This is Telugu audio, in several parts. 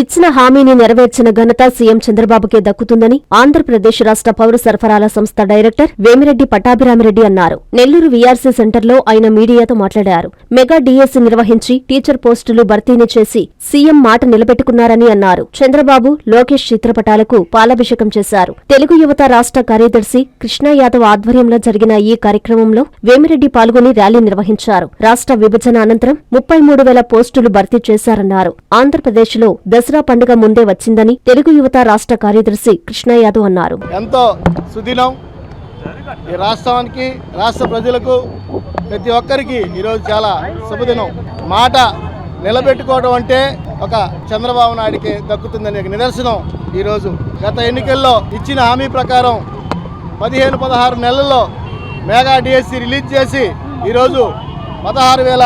ఇచ్చిన హామీని నెరవేర్చిన ఘనత సీఎం చంద్రబాబుకే దక్కుతుందని ఆంధ్రప్రదేశ్ రాష్ట్ర పౌర సరఫరాల సంస్థ డైరెక్టర్ వేమిరెడ్డి పట్టాభిరామిరెడ్డి అన్నారు. నెల్లూరు వీఆర్సీ సెంటర్లో ఆయన మీడియాతో మాట్లాడారు. మెగా డీఎస్సీ నిర్వహించి టీచర్ పోస్టులు భర్తీని చేసి సీఎం మాట నిలబెట్టుకున్నారని అన్నారు. చంద్రబాబు లోకేష్ చిత్రపటాలకు పాలాభిషేకం చేశారు. తెలుగు యువత రాష్ట్ర కార్యదర్శి కృష్ణా యాదవ్ ఆధ్వర్యంలో జరిగిన ఈ కార్యక్రమంలో వేమిరెడ్డి పాల్గొని ర్యాలీ నిర్వహించారు. రాష్ట్ర విభజన అనంతరం ముప్పై మూడు వేల పోస్టులు భర్తీ చేశారన్నారు. ఆంధ్రప్రదేశ్లో దసరా పండుగ ముందే వచ్చిందని తెలుగు యువత రాష్ట్ర కార్యదర్శి కృష్ణ యాదవ్ అన్నారు. ఎంతో సుదినం ఈ రాష్ట్రానికి రాష్ట్ర ప్రజలకు ప్రతి ఒక్కరికి ఈరోజు చాలా శుభదినం. మాట నిలబెట్టుకోవడం అంటే ఒక చంద్రబాబు నాయుడికి దక్కుతుందనే ఒక నిదర్శనం ఈరోజు. గత ఎన్నికల్లో ఇచ్చిన హామీ ప్రకారం పదిహేను పదహారు నెలల్లో మెగా డిఎస్సి రిలీజ్ చేసి ఈరోజు పదహారు వేల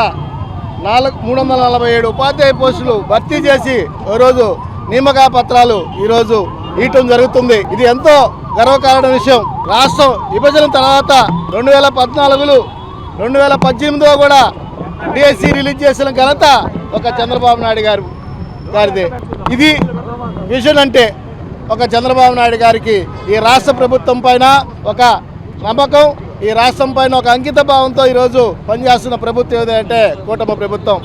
నాలుగు మూడు వందల నలభై ఏడు ఉపాధ్యాయ పోస్టులు భర్తీ చేసి ఈరోజు నియామక పత్రాలు ఈరోజు ఇవ్వటం జరుగుతుంది. ఇది ఎంతో గర్వకారణ విషయం. రాష్ట్రం విభజన తర్వాత రెండు వేల పద్నాలుగులో రెండు వేల పద్దెనిమిదిలో కూడా డిఎస్సి రిలీజ్ చేసిన ఘనత ఒక చంద్రబాబు నాయుడు గారు గారిదే. ఇది విజన్ అంటే ఒక చంద్రబాబు నాయుడు గారికి ఈ రాష్ట్ర ప్రభుత్వం పైన ఒక నమ్మకం ఈ రాష్ట్రం పైన ఒక అంకిత భావంతో ఈరోజు పనిచేస్తున్న ప్రభుత్వం ఏదంటే కూటమి ప్రభుత్వం.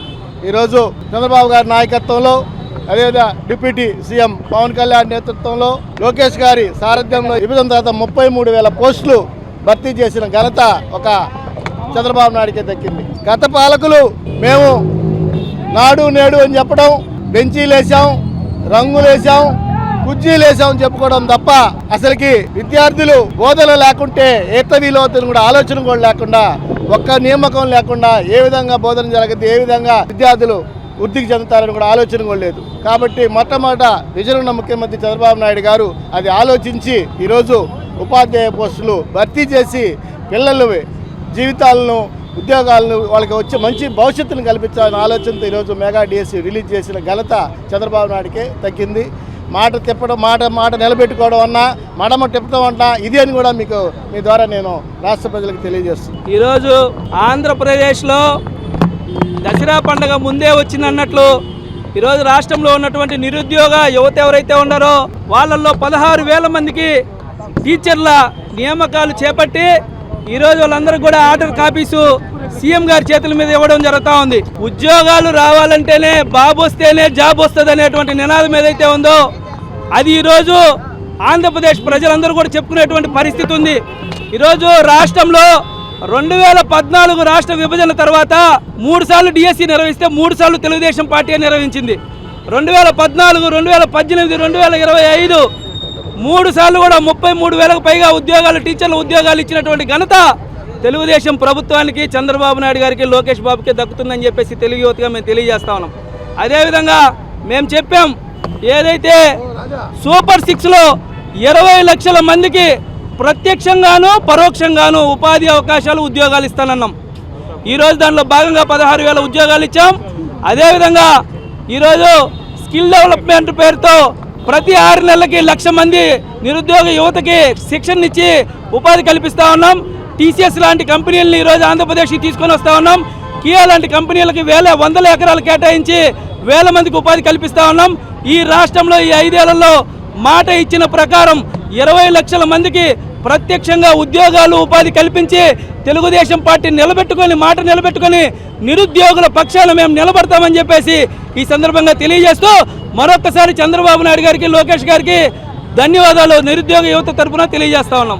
ఈరోజు చంద్రబాబు గారి నాయకత్వంలో అదేవిధంగా డిప్యూటీ సీఎం పవన్ కళ్యాణ్ నేతృత్వంలో లోకేష్ గారి సారథ్యంలో విభజన తర్వాత ముప్పై మూడు వేల పోస్టులు భర్తీ చేసిన ఘనత ఒక చంద్రబాబు నాయుడికే దక్కింది. గత పాలకులు మేము నాడు నేడు అని చెప్పడం బెంచీలు వేసాం రంగులు వేసాం చెప్పుకోవడం తప్ప అసలుకి విద్యార్థులు బోధన లేకుంటే ఏతవీలో కూడా ఆలోచన కూడా లేకుండా ఒక్క నియామకం లేకుండా ఏ విధంగా బోధన జరగదు ఏ విధంగా విద్యార్థులు వృద్ధికి చెందుతారని కూడా ఆలోచన కూడా లేదు. కాబట్టి మొట్టమొదట విజయనగరం ముఖ్యమంత్రి చంద్రబాబు నాయుడు గారు అది ఆలోచించి ఈరోజు ఉపాధ్యాయ పోస్టులు భర్తీ చేసి పిల్లలు జీవితాలను ఉద్యోగాలను వాళ్ళకి వచ్చే మంచి భవిష్యత్తును కల్పించాలనే ఆలోచనతో ఈరోజు మెగా డిఎస్సి రిలీజ్ చేసిన ఘనత చంద్రబాబు నాయుడికే తగ్గింది. మాట తిప్పడం మాట మాట నిలబెట్టుకోవడం అన్నా మడమ తిప్పడం అన్నా ఇది అని కూడా మీకు మీ ద్వారా నేను రాష్ట్ర ప్రజలకు తెలియజేస్తున్నాను. ఈరోజు ఆంధ్రప్రదేశ్లో దసరా పండుగ ముందే వచ్చిందన్నట్లు ఈరోజు రాష్ట్రంలో ఉన్నటువంటి నిరుద్యోగ యువత ఎవరైతే ఉన్నారో వాళ్ళల్లో పదహారు వేల మందికి టీచర్ల నియామకాలు చేపట్టి ఈరోజు వాళ్ళందరూ కూడా ఆర్డర్ కాపీసు సీఎం గారి చేతుల మీద ఇవ్వడం జరుగుతూ ఉంది. ఉద్యోగాలు రావాలంటేనే బాబు వస్తేనే జాబ్ వస్తుంది అనేటువంటి నినాదం ఏదైతే ఉందో అది ఈరోజు ఆంధ్రప్రదేశ్ ప్రజలందరూ కూడా చెప్పుకునేటువంటి పరిస్థితి ఉంది. ఈరోజు రాష్ట్రంలో రెండు వేల పద్నాలుగు రాష్ట్ర విభజన తర్వాత మూడు సార్లు డిఎస్సి నిర్వహిస్తే మూడు సార్లు తెలుగుదేశం పార్టీ నిర్వహించింది. రెండు వేల పద్నాలుగు రెండు వేల పద్దెనిమిది రెండు వేల ఇరవై ఐదు మూడు సార్లు కూడా ముప్పై మూడు వేలకు పైగా ఉద్యోగాలు టీచర్ల ఉద్యోగాలు ఇచ్చినటువంటి ఘనత తెలుగుదేశం ప్రభుత్వానికి చంద్రబాబు నాయుడు గారికి లోకేష్ బాబుకి దక్కుతుందని చెప్పేసి తెలుగు యువతగా మేము తెలియజేస్తా ఉన్నాం. అదేవిధంగా మేము చెప్పాం ఏదైతే సూపర్ సిక్స్లో ఇరవై లక్షల మందికి ప్రత్యక్షంగాను పరోక్షంగాను ఉపాధి అవకాశాలు ఉద్యోగాలు ఇస్తానన్నాం. ఈరోజు దానిలో భాగంగా పదహారు వేల ఉద్యోగాలు ఇచ్చాం. అదేవిధంగా ఈరోజు స్కిల్ డెవలప్మెంట్ పేరుతో ప్రతి ఆరు నెలలకి లక్ష మంది నిరుద్యోగ యువతకి శిక్షణ ఇచ్చి ఉపాధి కల్పిస్తా ఉన్నాం. టీసీఎస్ లాంటి కంపెనీలను ఈరోజు ఆంధ్రప్రదేశ్కి తీసుకొని వస్తా ఉన్నాం. కియా లాంటి కంపెనీలకి వేల వందల ఎకరాలు కేటాయించి వేల మందికి ఉపాధి కల్పిస్తా ఉన్నాం. ఈ రాష్ట్రంలో ఈ ఐదేళ్ళలో మాట ఇచ్చిన ప్రకారం ఇరవై లక్షల మందికి ప్రత్యక్షంగా ఉద్యోగాలు ఉపాధి కల్పించి తెలుగుదేశం పార్టీ నిలబెట్టుకొని మాట నిలబెట్టుకొని నిరుద్యోగుల పక్షాన మేము నిలబడతామని చెప్పేసి ఈ సందర్భంగా తెలియజేస్తూ మరొకసారి చంద్రబాబు నాయుడు గారికి లోకేష్ గారికి ధన్యవాదాలు. నిరుద్యోగ యువత తరఫున తెలియజేస్తా ఉన్నాం.